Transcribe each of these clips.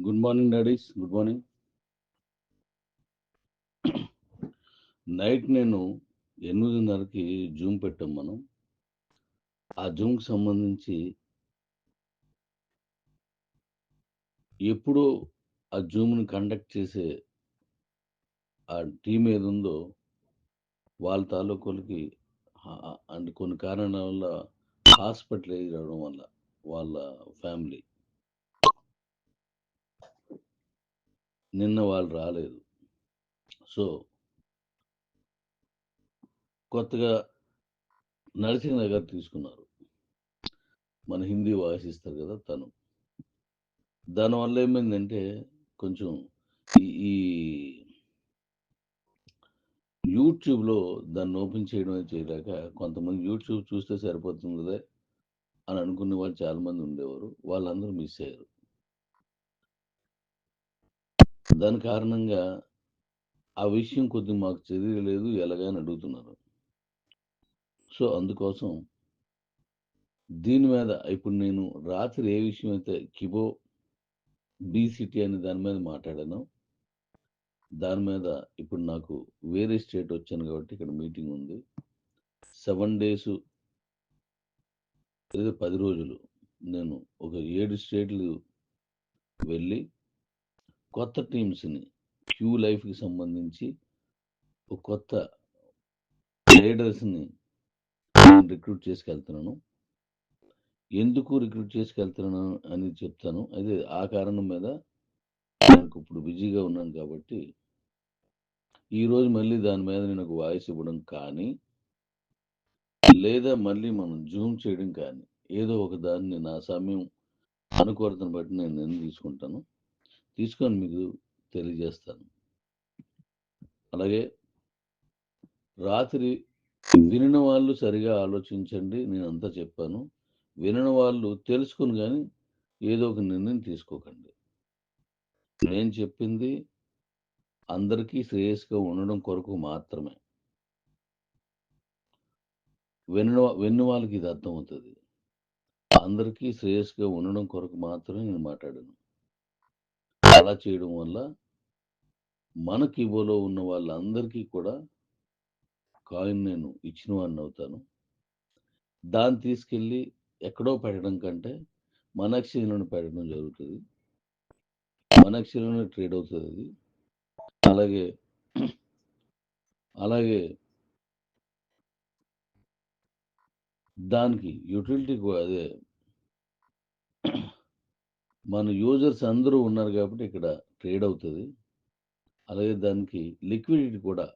Good morning daddies good morning night నేను ఎనిమిదిన్నరకి Zoom పెట్టాం మనం. ఆ జూమ్కి సంబంధించి ఎప్పుడో ఆ జూమ్ని కండక్ట్ చేసే ఆ టీం ఏది ఉందో వాళ్ళ తాలూకులకి అంటే కొన్ని కారణాల వల్ల హాస్పిటల్ రావడం వల్ల వాళ్ళ ఫ్యామిలీ నిన్న వాళ్ళు రాలేదు. సో కొత్తగా నరసింహ నగర్ తీసుకున్నారు. మన హిందీ వాసిస్తారు కదా తను. దానివల్ల ఏమైందంటే కొంచెం ఈ- యూట్యూబ్లో దాన్ని ఓపెన్ చేయడం అనేది చేయలేక కొంతమంది యూట్యూబ్ చూస్తే సరిపోతుంది కదా అని అనుకునే వాళ్ళు చాలామంది ఉండేవారు. వాళ్ళందరూ మిస్ అయ్యారు. దాని కారణంగా ఆ విషయం కొద్ది మాకు తెలియలేదు ఎలాగని అడుగుతున్నారు. సో అందుకోసం దీని మీద ఇప్పుడు నేను రాత్రి ఏ విషయం అయితే కిబో బీసిటీ అనే దాని మీద మాట్లాడాను దాని మీద ఇప్పుడు నాకు వేరే స్టేట్ వచ్చాను కాబట్టి ఇక్కడ మీటింగ్ ఉంది. సెవెన్ డేస్ లేదా పది రోజులు నేను ఒక ఏడు స్టేట్లు వెళ్ళి కొత్త టీమ్స్ని క్యూ లైఫ్కి సంబంధించి ఒక కొత్త లీడర్స్ని నేను రిక్రూట్ చేసుకెళ్తున్నాను. ఎందుకు రిక్రూట్ చేసుకెళ్తున్నాను అని చెప్తాను. అదే ఆ కారణం మీద నాకు ఇప్పుడు బిజీగా ఉన్నాను కాబట్టి ఈరోజు మళ్ళీ దాని మీద నేను ఒక వాయిస్ ఇవ్వడం కానీ లేదా మళ్ళీ మనం జూమ్ చేయడం కానీ ఏదో ఒక దాన్ని నా సమయం అనుకూలతను బట్టి నేను నిర్ణయం తీసుకుంటాను. తీసుకొని మీకు తెలియజేస్తాను. అలాగే రాత్రి వినిన వాళ్ళు సరిగా ఆలోచించండి నేను అంతా చెప్పాను. వినిన వాళ్ళు తెలుసుకుని కానీ ఏదో ఒక నిర్ణయం తీసుకోకండి. నేను చెప్పింది అందరికీ శ్రేయస్గా ఉండడం కొరకు మాత్రమే. వెన్న విన్న వాళ్ళకి ఇది అర్థమవుతుంది. అందరికీ శ్రేయస్గా ఉండడం కొరకు మాత్రమే నేను మాట్లాడాను. అలా చేయడం వల్ల మన కిబోలో ఉన్న వాళ్ళందరికీ కూడా కాయిన్ నేను ఇచ్చిన వాడిని అవుతాను. దాన్ని తీసుకెళ్ళి ఎక్కడో పెట్టడం కంటే మన ఎక్స్చేంజ్లోనే పెట్టడం జరుగుతుంది. మన ఎక్స్చేంజ్లోనే ట్రేడ్ అవుతుంది అది. అలాగే అలాగే దానికి యూటిలిటీ అదే మన యూజర్స్ అందరూ ఉన్నారు కాబట్టి ఇక్కడ ట్రేడ్ అవుతుంది. అలాగే దానికి లిక్విడిటీ కూడా.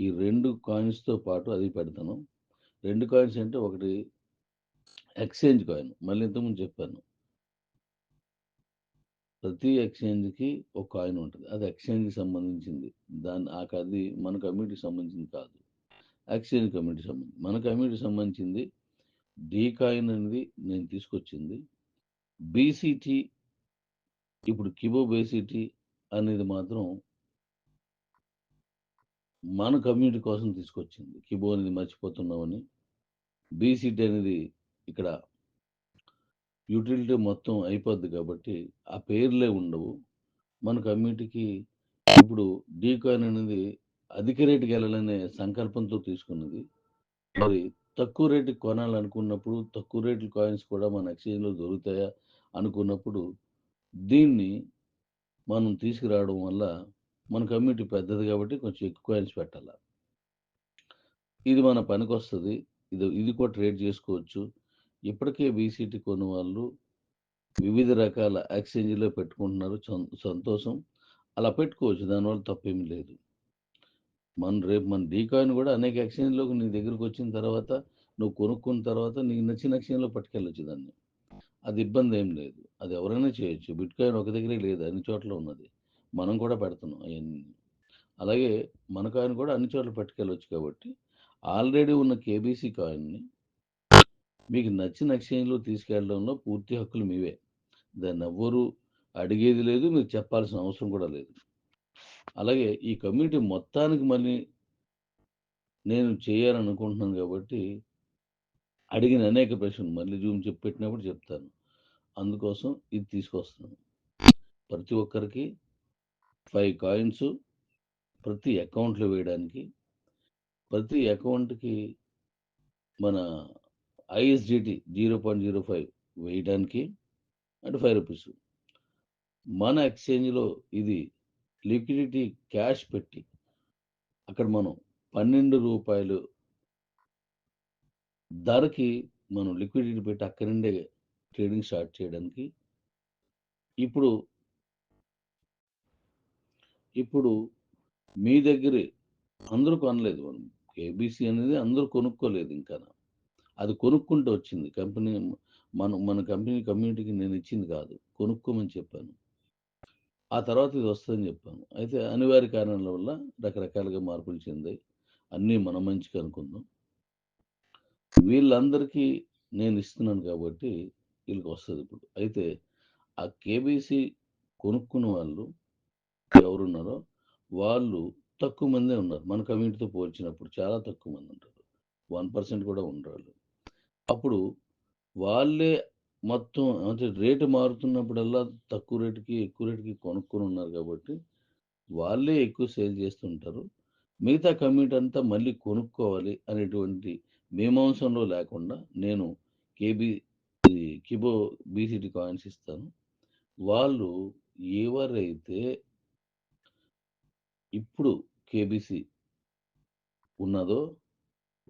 ఈ రెండు కాయిన్స్తో పాటు అది పెడతాను. రెండు కాయిన్స్ అంటే ఒకటి ఎక్స్చేంజ్ కాయిన్. మళ్ళీ ఇంతకుముందు చెప్పాను. ప్రతి ఎక్స్చేంజ్కి ఒక కాయిన్ ఉంటుంది. అది ఎక్స్చేంజ్కి సంబంధించింది. దాని ఆ అది మన కమ్యూనిటీకి సంబంధించింది కాదు. ఎక్స్చేంజ్ కమ్యూనిటీ సంబంధించి మన కమ్యూనిటీకి సంబంధించింది. డీ కాయిన్ అనేది నేను తీసుకొచ్చింది. బీసీటీ ఇప్పుడు కిబో బేసిటీ అనేది మాత్రం మన కమ్యూనిటీ కోసం తీసుకొచ్చింది. కిబో అనేది మర్చిపోతున్నామని. బీసీటీ అనేది ఇక్కడ యూటిలిటీ మొత్తం అయిపోద్ది కాబట్టి ఆ పేర్లే ఉండవు. మన కమ్యూనిటీకి ఇప్పుడు డీ కాయిన్ అనేది అధిక రేటుకి వెళ్ళాలనే సంకల్పంతో తీసుకున్నది. మరి తక్కువ రేటుకి కొనాలనుకున్నప్పుడు తక్కువ రేటు కాయిన్స్ కూడా మన ఎక్స్చేంజ్లో దొరుకుతాయా? అనుకున్నప్పుడు దీన్ని మనం తీసుకురావడం వల్ల మన కమ్యూనిటీ పెద్దది కాబట్టి కొంచెం ఎక్కువ కాయిన్స్ పెట్టాలి. ఇది మన పనికి వస్తుంది ఇది ఇది కూడా ట్రేడ్ చేసుకోవచ్చు. ఇప్పటికే బీసీటీ కొన్న వాళ్ళు వివిధ రకాల ఎక్స్చేంజ్లో పెట్టుకుంటున్నారు. సంతోషం. అలా పెట్టుకోవచ్చు. దానివల్ల తప్పేమీ లేదు. మన రేపు మన డీకాయిన్ కూడా అనేక ఎక్స్చేంజ్లోకి నీ దగ్గరకు వచ్చిన తర్వాత నువ్వు కొనుక్కున్న తర్వాత నీకు నచ్చిన ఎక్స్చేంజ్లో పట్టుకెళ్ళొచ్చు దాన్ని. అది ఇబ్బంది ఏం లేదు. అది ఎవరైనా చేయొచ్చు. బిట్ కాయిన్ ఒక దగ్గరే లేదు. అన్ని చోట్ల ఉన్నది. మనం కూడా పెడుతున్నాం అవన్నీ. అలాగే మన కాయిన్ కూడా అన్ని చోట్ల పట్టుకెళ్ళొచ్చు కాబట్టి ఆల్రెడీ ఉన్న కేబీసీ కాయిన్ని మీకు నచ్చిన ఎక్స్చేంజ్లో తీసుకెళ్ళడంలో పూర్తి హక్కులు మీవే. దాన్ని ఎవ్వరూ అడిగేది లేదు. మీరు చెప్పాల్సిన అవసరం కూడా లేదు. అలాగే ఈ కమ్యూనిటీ మొత్తానికి మళ్ళీ నేను చేయాలనుకుంటున్నాను కాబట్టి అడిగిన అనేక ప్రశ్నలు మళ్ళీ జూమ్ చెప్పి పెట్టినప్పుడు చెప్తాను. అందుకోసం ఇది తీసుకొస్తున్నాను. ప్రతి ఒక్కరికి ఫైవ్ కాయిన్స్ ప్రతి అకౌంట్లో వేయడానికి ప్రతి అకౌంట్కి మన ISDT zero point zero five వేయడానికి అంటే ఫైవ్ రూపీస్. మన ఎక్స్చేంజ్లో ఇది లిక్విడిటీ క్యాష్ పెట్టి అక్కడ మనం పన్నెండు రూపాయలు ధరకి మనం లిక్విడిటీ పెట్టి అక్కడి నుండే ట్రేడింగ్ స్టార్ట్ చేయడానికి ఇప్పుడు ఇప్పుడు మీ దగ్గరే అందరూ కొనలేదు మనం. కేబీసీ అనేది అందరూ కొనుక్కోలేదు ఇంకా. అది కొనుక్కుంటూ వచ్చింది. కంపెనీ మన మన కంపెనీ కమ్యూనిటీకి నేను ఇచ్చింది కాదు. కొనుక్కోమని చెప్పాను. ఆ తర్వాత ఇది వస్తుందని చెప్పాను. అయితే అనివార్య కారణాల వల్ల రకరకాలుగా మార్పులు చెందాయి. అన్నీ మన మంచికి అనుకుందాం వీళ్ళందరికీ నేను ఇస్తున్నాను కాబట్టి వీళ్ళకి వస్తుంది ఇప్పుడు. అయితే ఆ కేబీసీ కొనుక్కున్న వాళ్ళు ఎవరున్నారో వాళ్ళు తక్కువ మందే ఉన్నారు. మన కమ్యూనిటీతో పోల్చినప్పుడు చాలా తక్కువ మంది ఉంటారు. వన్ పర్సెంట్ కూడా ఉండరు అప్పుడు వాళ్ళే మొత్తం అంటే రేటు మారుతున్నప్పుడల్లా తక్కువ రేటుకి ఎక్కువ రేటుకి కొనుక్కొని ఉన్నారు కాబట్టి వాళ్ళే ఎక్కువ సేల్ చేస్తుంటారు. మిగతా కమ్యూనిటీ అంతా మళ్ళీ కొనుక్కోవాలి అనేటువంటి మీమాంసంలో లేకుండా నేను కేబీ కిబో బీసీటీ కాయిన్స్ ఇస్తాను. వాళ్ళు ఎవరైతే ఇప్పుడు కేబీసీ ఉన్నదో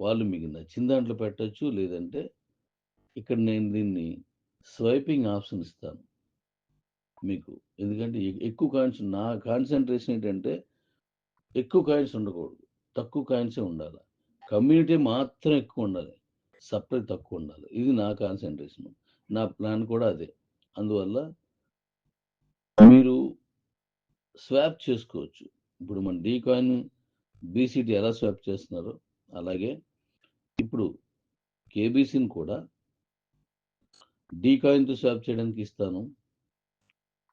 వాళ్ళు మీకు నచ్చిన దాంట్లో పెట్టచ్చు లేదంటే ఇక్కడ నేను దీన్ని స్వైపింగ్ ఆప్షన్ ఇస్తాను మీకు. ఎందుకంటే ఎక్కువ కాయిన్స్ నా కాన్సన్ట్రేషన్ ఏంటంటే ఎక్కువ కాయిన్స్ ఉండకూడదు. తక్కువ కాయిన్సే ఉండాలి? కమ్యూనిటీ మాత్రం ఎక్కువ ఉండాలి సపరేట్ తక్కువ ఉండాలి ఇది నా కాన్సన్ట్రేషన్. నా ప్లాన్ కూడా అదే. అందువల్ల మీరు స్వాప్ చేసుకోవచ్చు. ఇప్పుడు మన డీ కాయిన్ బీసీటీ ఎలా స్వాప్ చేస్తున్నారో అలాగే ఇప్పుడు కేబీసీని కూడా డీ కాయిన్తో స్వాప్ చేయడానికి ఇస్తాను.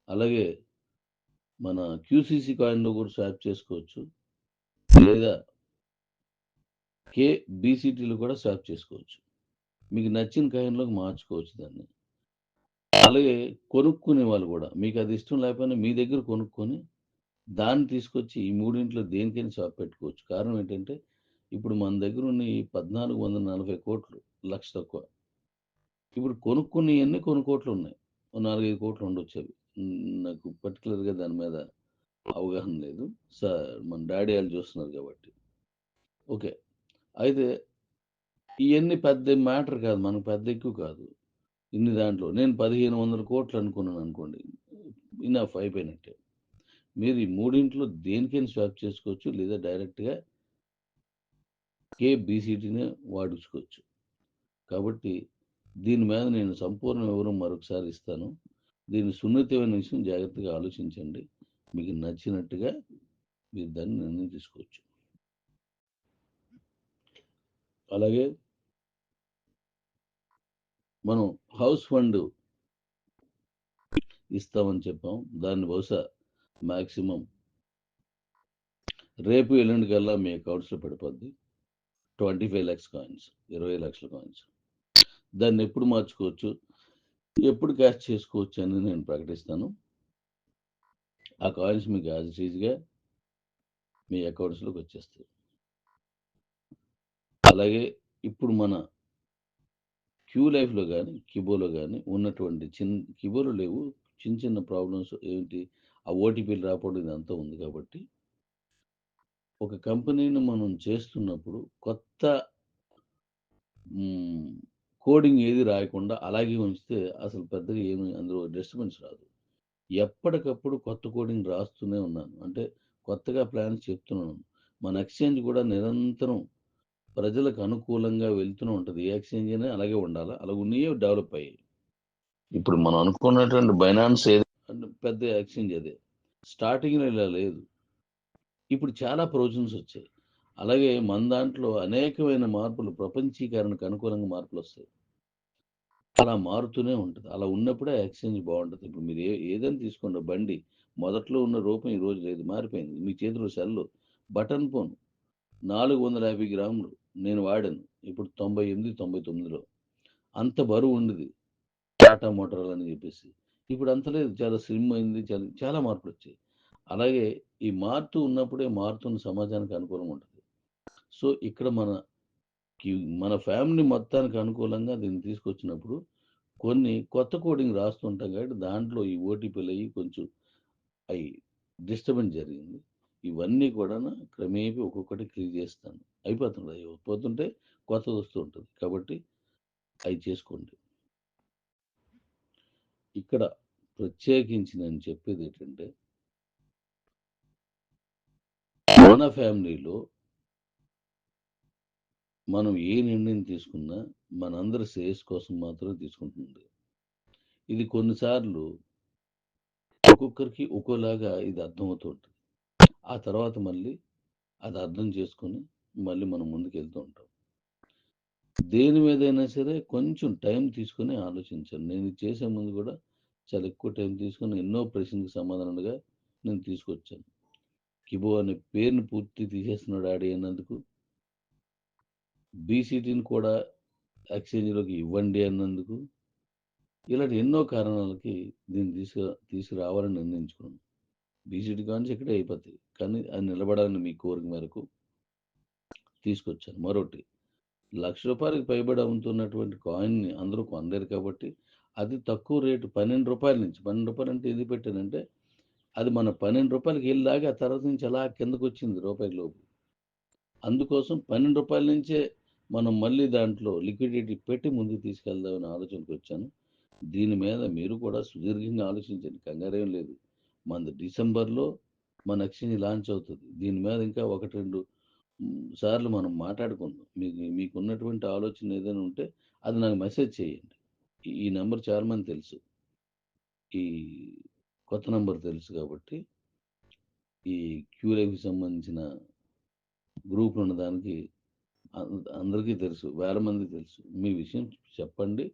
అలాగే మన క్యూసీసీ కాయిన్లో కూడా స్వాప్ చేసుకోవచ్చు. లేదా కే బీసీటీలు కూడా స్వాప్ చేసుకోవచ్చు. మీకు నచ్చిన కాయిన్లోకి మార్చుకోవచ్చు దాన్ని. అలాగే కొనుక్కునే వాళ్ళు కూడా మీకు అది ఇష్టం లేకపోయినా మీ దగ్గర కొనుక్కొని దాన్ని తీసుకొచ్చి ఈ మూడింట్లో దేనికైనా స్వాప్ పెట్టుకోవచ్చు. కారణం ఏంటంటే ఇప్పుడు మన దగ్గర ఉన్న ఈ పద్నాలుగు వందల నలభై కోట్లు లక్ష తక్కువ. ఇప్పుడు కొనుక్కునేవన్నీ కొన్ని కోట్లు ఉన్నాయి. నాలుగైదు కోట్లు ఉండొచ్చు అవి. నాకు పర్టికులర్గా దాని మీద అవగాహన లేదు. సార్ మన డాడీ వాళ్ళు చూస్తున్నారు కాబట్టి. ఓకే. అయితే ఇవన్నీ పెద్ద మ్యాటర్ కాదు మనకు పెద్ద ఎక్కువ కాదు. ఇన్ని దాంట్లో. నేను పదిహేను వందల కోట్లు అనుకున్నాను అనుకోండి ఇనఫ్ అయిపోయినట్టే. మీరు ఈ మూడింట్లో దేనికైనా స్వాప్ చేసుకోవచ్చు లేదా డైరెక్ట్గా కేబీసీటీనే వాడించుకోవచ్చు కాబట్టి దీని మీద నేను సంపూర్ణ వివరం మరొకసారి ఇస్తాను. దీని సున్నితమైన విషయం జాగ్రత్తగా ఆలోచించండి. మీకు నచ్చినట్టుగా మీరు దాన్ని నిర్ణయం తీసుకోవచ్చు. అలాగే మనం హౌస్ ఫండ్ ఇస్తామని చెప్పాం. దాన్ని బహుశా మ్యాక్సిమం రేపు ఎల్లుండి కల్లా మీ అకౌంట్స్లో పడిపోద్ది. ట్వంటీ ఫైవ్ ల్యాక్స్ కాయిన్స్ ఇరవై లక్షల కాయిన్స్ దాన్ని ఎప్పుడు మార్చుకోవచ్చు? ఎప్పుడు క్యాష్ చేసుకోవచ్చు అని నేను ప్రకటిస్తాను. ఆ కాయిన్స్ మీకు యాజ్ ఈజ్గా మీ అకౌంట్స్లోకి వచ్చేస్తాయి. అలాగే ఇప్పుడు మన క్యూ లైఫ్లో కానీ కిబోలో కానీ ఉన్నటువంటి చిన్న కిబోలో లేవు. చిన్న చిన్న ప్రాబ్లమ్స్ ఏంటి? ఆ ఓటీపీలు రాకపోవడం ఇదంతా ఉంది కాబట్టి ఒక కంపెనీని మనం చేస్తున్నప్పుడు కొత్త కోడింగ్ ఏది రాయకుండా అలాగే ఉంచితే అసలు పెద్దగా ఏమి అందులో డిస్టర్బెన్స్ రాదు. ఎప్పటికప్పుడు కొత్త కోడింగ్ రాస్తూనే ఉన్నాను. అంటే కొత్తగా ప్లాన్స్ చెప్తున్నాను. మన ఎక్స్చేంజ్ కూడా నిరంతరం ప్రజలకు అనుకూలంగా వెళ్తూనే ఉంటుంది. ఏ ఎక్స్చేంజ్ అయినా అలాగే ఉండాలి. అలా ఉన్నాయే డెవలప్ అయ్యాయి. ఇప్పుడు మనం అనుకున్నటువంటి బైనాన్స్ ఏది అంటే పెద్ద ఎక్స్చేంజ్ అదే. స్టార్టింగ్లో ఇలా లేదు. ఇప్పుడు చాలా ప్రొవిజన్స్ వచ్చాయి. అలాగే మన దాంట్లో అనేకమైన మార్పులు ప్రపంచీకరణకు అనుకూలంగా మార్పులు వస్తాయి. అలా మారుతూనే ఉంటుంది. అలా ఉన్నప్పుడే ఎక్స్చేంజ్ బాగుంటుంది. ఇప్పుడు మీరు ఏ ఏదైనా తీసుకోండి. బండి మొదట్లో ఉన్న రూపం ఈ రోజు లేదు. మారిపోయింది. మీ చేతిలో సెల్లు. Button phone. నాలుగు వందల యాభై గ్రాములు. నేను వాడాను. ఇప్పుడు తొంభై ఎనిమిది తొంభై తొమ్మిదిలో. అంత బరువు ఉండేది. టాటా మోటార్ అని చెప్పేసి. ఇప్పుడు అంత లేదు. చాలా స్లిమ్ అయింది. చాలా చాలా మార్పులు వచ్చాయి. అలాగే ఈ మారుతూ ఉన్నప్పుడే మారుతున్న సమాజానికి అనుకూలంగా ఉంటుంది. సో ఇక్కడ మన మన ఫ్యామిలీ మొత్తానికి అనుకూలంగా దీన్ని తీసుకొచ్చినప్పుడు కొన్ని కొత్త కోడింగ్ రాస్తుంటాం కాబట్టి దాంట్లో ఈ ఓటీపీలు అయ్యి కొంచెం అవి డిస్టర్బెన్స్ జరిగింది. ఇవన్నీ కూడా క్రమేపీ ఒక్కొక్కటి క్లియర్ చేస్తాను. అయిపోతుంది అవి పోతుంటే కొత్తది వస్తూ ఉంటుంది. కాబట్టి అవి చేసుకోండి. ఇక్కడ ప్రత్యేకించి నేను చెప్పేది ఏంటంటే మన ఫ్యామిలీలో మనం ఏ నిర్ణయం తీసుకున్నా మనందరి శ్రేయస్ కోసం మాత్రమే తీసుకుంటుంది ఇది కొన్నిసార్లు ఒక్కొక్కరికి ఒక్కోలాగా ఇది అర్థమవుతూ ఉంటుంది. ఆ తర్వాత మళ్ళీ అది అర్థం చేసుకొని మళ్ళీ మనం ముందుకు వెళ్తూ ఉంటాం. దేని మీదైనా సరే కొంచెం టైం తీసుకొని ఆలోచించాను నేను చేసే ముందు కూడా చాలా ఎక్కువ టైం తీసుకొని ఎన్నో ప్రశ్నలకు సమాధానంగా నేను తీసుకొచ్చాను. కిబో అనే పేరుని పూర్తి తీసేస్తున్నాడు ఆడి అన్నందుకు. బీసీటీని కూడా ఎక్స్చేంజ్లోకి ఇవ్వండి అన్నందుకు. ఇలాంటి ఎన్నో కారణాలకి దీన్ని తీసుకు తీసుకురావాలని నిర్ణయించుకున్నాను. బీసీటీ కానీ ఇక్కడే అయిపోతాయి. కానీ అది నిలబడాలని మీ కోరిక మేరకు తీసుకొచ్చాను మరొకటి. లక్ష రూపాయలకి పైబడి అమ్ముతున్నటువంటి కాయిన్ని అందరూ కొనలేరు కాబట్టి అది తక్కువ రేటు పన్నెండు రూపాయల నుంచి. పన్నెండు రూపాయలు అంటే ఇది పెట్టానంటే అది మన పన్నెండు రూపాయలకి వెళ్ళాక ఆ తర్వాత నుంచి అలా కిందకు వచ్చింది రూపాయల లోపు. అందుకోసం పన్నెండు రూపాయల నుంచే మనం మళ్ళీ దాంట్లో లిక్విడిటీ పెట్టి ముందుకు తీసుకెళ్దామని ఆలోచనకు వచ్చాను. దీని మీద మీరు కూడా సుదీర్ఘంగా ఆలోచించండి. కంగారేం లేదు. మన డిసెంబర్లో మన ఎక్స్చేంజ్ లాంచ్ అవుతుంది. దీని మీద ఇంకా ఒకటి రెండు సార్లు మనం మాట్లాడుకుందాం. మీకు మీకు ఉన్నటువంటి ఆలోచన ఏదైనా ఉంటే అది నాకు మెసేజ్ చేయండి. ఈ నెంబర్ చాలా మంది తెలుసు. ఈ కొత్త నెంబర్ తెలుసు కాబట్టి ఈ క్యూలైఫ్కి సంబంధించిన గ్రూప్ ఉన్న దానికి అందరికీ తెలుసు వేల మంది తెలుసు. మీ విషయం చెప్పండి.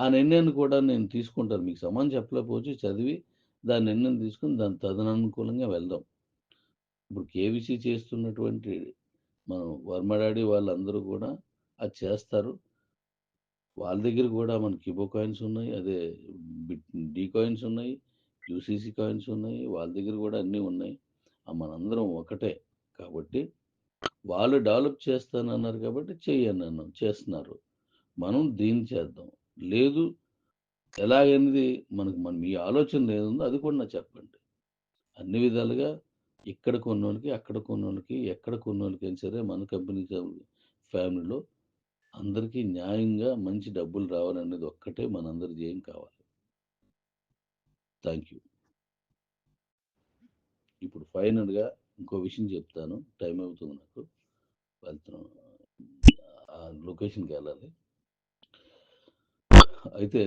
ఆ నిర్ణయాన్ని కూడా నేను తీసుకుంటాను. మీకు సమానం చెప్పలేకపోవచ్చు చదివి దాని నిర్ణయం తీసుకుని దాని తదనుకూలంగా వెళ్దాం. ఇప్పుడు కేవీసీ చేస్తున్నటువంటి మనం వర్మడాడి వాళ్ళందరూ కూడా అది చేస్తారు. వాళ్ళ దగ్గర కూడా మన కిబో కాయిన్స్ ఉన్నాయి అదే డీ కాయిన్స్ ఉన్నాయి యూసీసీ కాయిన్స్ ఉన్నాయి వాళ్ళ దగ్గర కూడా అన్నీ ఉన్నాయి. మనందరం ఒకటే కాబట్టి వాళ్ళు డెవలప్ చేస్తానన్నారు కాబట్టి చెయ్యను అన్నాం చేస్తున్నారు. మనం దీన్ని చేద్దాం. లేదు ఎలాగనేది మనకు మన మీ ఆలోచన ఏదుందో అది కూడా నాకు చెప్పండి. అన్ని విధాలుగా ఇక్కడ కొన్నోళ్ళకి అక్కడ కొన్నోళ్ళకి ఎక్కడ కొన్నోళ్ళకి అయినా సరే మన కంపెనీ ఫ్యామిలీలో అందరికీ న్యాయంగా మంచి డబ్బులు రావాలనేది ఒక్కటే మనందరి జయం కావాలి. థ్యాంక్ యూ ఇప్పుడు ఫైనల్గా ఇంకో విషయం చెప్తాను. టైం అవుతుంది నాకు. వెళ్తున్నాను ఆ లొకేషన్కి వెళ్ళాలి. అయితే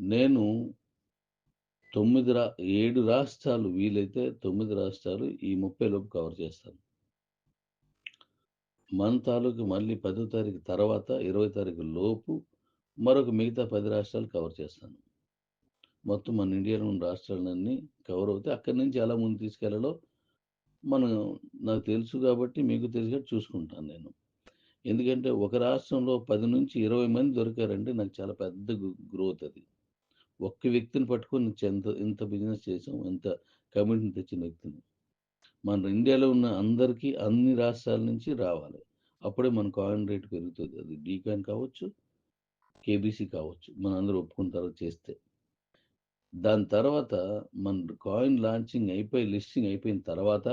నేను తొమ్మిది రా ఏడు రాష్ట్రాలు వీలైతే తొమ్మిది రాష్ట్రాలు ఈ ముప్పై లోపు కవర్ చేస్తాను మన తాలూకు మళ్ళీ పదో తారీఖు తర్వాత ఇరవై తారీఖు లోపు మరొక మిగతా పది రాష్ట్రాలు కవర్ చేస్తాను. మొత్తం మన ఇండియాలో ఉన్న రాష్ట్రాలన్నీ కవర్ అవుతాయి. అక్కడి నుంచి ఎలా ముందు తీసుకెళ్ళాలో మనం నాకు తెలుసు కాబట్టి మీకు తెలిసినట్టు చూసుకుంటాను నేను. ఎందుకంటే ఒక రాష్ట్రంలో పది నుంచి ఇరవై మంది దొరికారంటే నాకు చాలా పెద్ద గ్రోత్ అది. ఒక్క వ్యక్తిని పట్టుకొని ఎంత ఎంత బిజినెస్ చేసాం ఎంత కమిటీని తెచ్చిన వ్యక్తిని. మన ఇండియాలో ఉన్న అందరికీ అన్ని రాష్ట్రాల నుంచి రావాలి. అప్పుడే మన కాయిన్ రేట్ పెరుగుతుంది. అది డీ కాయిన్ కావచ్చు కేబీసీ కావచ్చు. మన అందరూ ఒప్పుకున్న తర్వాత చేస్తే. దాని తర్వాత మన కాయిన్ లాంచింగ్ అయిపోయి లిస్టింగ్ అయిపోయిన తర్వాత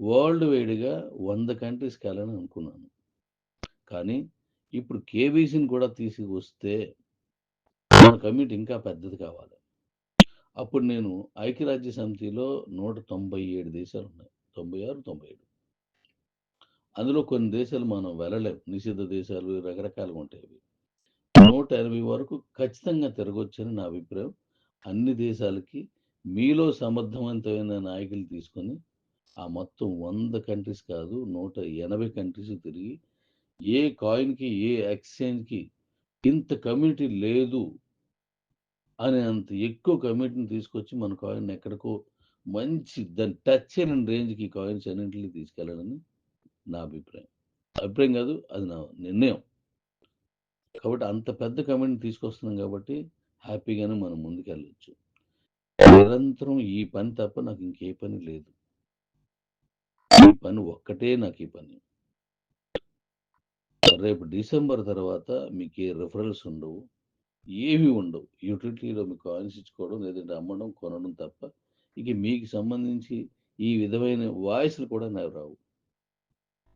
వరల్డ్ వైడ్గా వంద కంట్రీస్కి వెళ్ళాలని అనుకున్నాను. కానీ ఇప్పుడు కేబీసీని కూడా తీసుకొస్తే మన కమ్యూనిటీ ఇంకా పెద్దది కావాలి. అప్పుడు నేను ఐక్యరాజ్య సమితిలో నూట తొంభై ఏడు దేశాలు ఉన్నాయి. తొంభై ఆరు తొంభై ఏడు. అందులో కొన్ని దేశాలు మనం వెళ్ళలేము నిషిద్ధ దేశాలు రకరకాలుగా ఉంటాయి నూట ఎనభై వరకు ఖచ్చితంగా తిరగొచ్చని నా అభిప్రాయం. అన్ని దేశాలకి మీలో సమర్థవంతమైన నాయకులు తీసుకొని ఆ మొత్తం వంద కంట్రీస్ కాదు నూట ఎనభై కంట్రీస్ తిరిగి ఏ కాయిన్కి ఏ ఎక్స్చేంజ్కి ఇంత కమ్యూనిటీ లేదు అనే అంత ఎక్కువ కమిట్ని తీసుకొచ్చి మన కాయిన్ ఎక్కడికో మంచి దాన్ని టచ్ అయిన రేంజ్కి కాయిన్స్ అన్నింటినీ తీసుకెళ్ళాలని నా అభిప్రాయం. అభిప్రాయం కాదు అది నా నిర్ణయం. కాబట్టి అంత పెద్ద కమిట్ని తీసుకొస్తున్నాం కాబట్టి హ్యాపీగానే మనం ముందుకెళ్ళచ్చు. నిరంతరం ఈ పని తప్ప నాకు ఇంకే పని లేదు. ఈ పని ఒక్కటే నాకు ఈ పని. రేపు డిసెంబర్ తర్వాత మీకు ఏ రెఫరల్స్ ఉండవు. ఏవి ఉండవు. యూటిలిటీలో మీకు కాయిన్స్ ఇచ్చుకోవడం లేదంటే అమ్మడం కొనడం తప్ప ఇక మీకు సంబంధించి ఈ విధమైన వాయిస్లు కూడా నాకు రావు.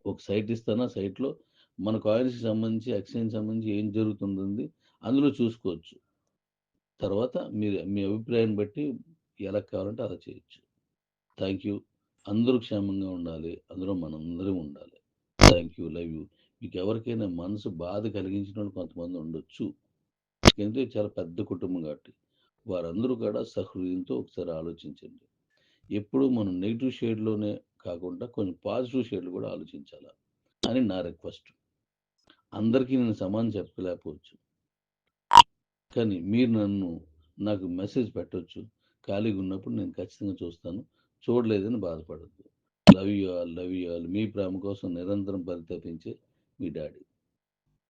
ఒక సైట్ ఇస్తానా? సైట్లో మన కాయిన్స్కి సంబంధించి ఎక్స్చేంజ్ సంబంధించి ఏం జరుగుతుంది అందులో చూసుకోవచ్చు. తర్వాత మీరు మీ అభిప్రాయం బట్టి ఎలా కావాలంటే అలా చేయొచ్చు. Thank you. అందరూ క్షేమంగా ఉండాలి. అందులో మనందరం ఉండాలి. Thank you. Love you. మీకు ఎవరికైనా మనసు బాధ కలిగించిన వాళ్ళు కొంతమంది ఉండొచ్చు. ఎందుకంటే చాలా పెద్ద కుటుంబం కాబట్టి వారందరూ కూడా సహృదయంతో ఒకసారి ఆలోచించండి. ఎప్పుడు మనం నెగిటివ్ షేడ్లోనే కాకుండా కొంచెం పాజిటివ్ షేడ్లు కూడా ఆలోచించాలా? అని నా రిక్వెస్ట్. అందరికీ నేను సమానం చెప్పలేకపోవచ్చు. కానీ మీరు నన్ను నాకు మెసేజ్ పెట్టవచ్చు ఖాళీగా ఉన్నప్పుడు నేను ఖచ్చితంగా చూస్తాను. చూడలేదని బాధపడద్దు. Love you all love you all. మీ ప్రేమ కోసం నిరంతరం పరితపించే మీ డాడీ.